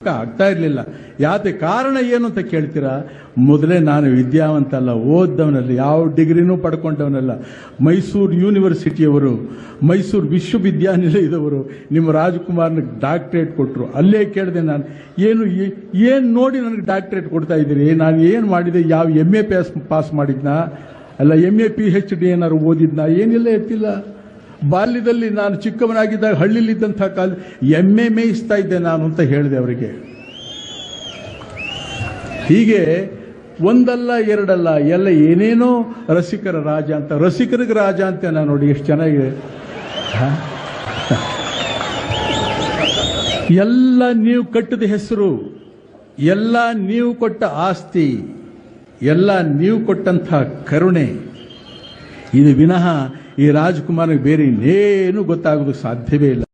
ಆಗ್ತಾ ಇರಲಿಲ್ಲ. ಯಾತೆ ಕಾರಣ ಏನು ಅಂತ ಕೇಳ್ತೀರಾ? ಮೊದಲೇ ನಾನು ವಿದ್ಯಾವಂತ ಅಲ್ಲ ಓದ್ದವನಲ್ಲ, ಯಾವ ಡಿಗ್ರಿನೂ ಪಡ್ಕೊಂಡವನಲ್ಲ. ಮೈಸೂರು ಯೂನಿವರ್ಸಿಟಿಯವರು, ಮೈಸೂರು ವಿಶ್ವವಿದ್ಯಾನಿಲಯದವರು ನಿಮ್ಮ ರಾಜ್ಕುಮಾರ್ನ ಡಾಕ್ಟ್ರೇಟ್ ಕೊಟ್ಟರು ಅಲ್ಲೇ ಕೇಳಿದೆ ನಾನು, ಏನು ಏನು ನೋಡಿ ನನಗೆ ಡಾಕ್ಟ್ರೇಟ್ ಕೊಡ್ತಾ ಇದ್ದೀರಿ? ನಾನು ಏನು ಮಾಡಿದೆ? ಯಾವ ಎಂ ಎ ಪಾಸ್ ಮಾಡಿದ್ನಾ? ಅಲ್ಲ M A P H D ಏನಾದ್ರು ಓದಿದ್ನಾ? ಏನಿಲ್ಲ, ಎತ್ತಿಲ್ಲ. ಬಾಲ್ಯದಲ್ಲಿ ನಾನು ಚಿಕ್ಕವನಾಗಿದ್ದಾಗ ಹಳ್ಳಿಲಿದ್ದಂಥ ಕಾಲ ಎಮ್ಮೆ ಮೇಯಿಸ್ತಾ ಇದ್ದೆ ನಾನು ಅಂತ ಹೇಳಿದೆ ಅವರಿಗೆ ಹೀಗೆ ಒಂದಲ್ಲ ಎರಡಲ್ಲ ಎಲ್ಲ ಏನೇನೋ ರಸಿಕರ ರಾಜ ಅಂತ, ರಸಿಕರಿಗೆ ರಾಜ ಅಂತ ನಾನು ನೋಡಿ ಎಷ್ಟು ಚೆನ್ನಾಗಿದೆ? ಎಲ್ಲ ನೀವು ಕಟ್ಟಿದ ಹೆಸರು, ಎಲ್ಲ ನೀವು ಕೊಟ್ಟ ಆಸ್ತಿ, ಎಲ್ಲ ನೀವು ಕೊಟ್ಟಂಥ ಕರುಣೆ ಇದು ವಿನಃ ಈ ರಾಜ್ಕುಮಾರ್ಗೆ ಬೇರೆ ಇನ್ನೇನು ಗೊತ್ತಾಗೋದಕ್ಕೆ ಸಾಧ್ಯವೇ ಇಲ್ಲ.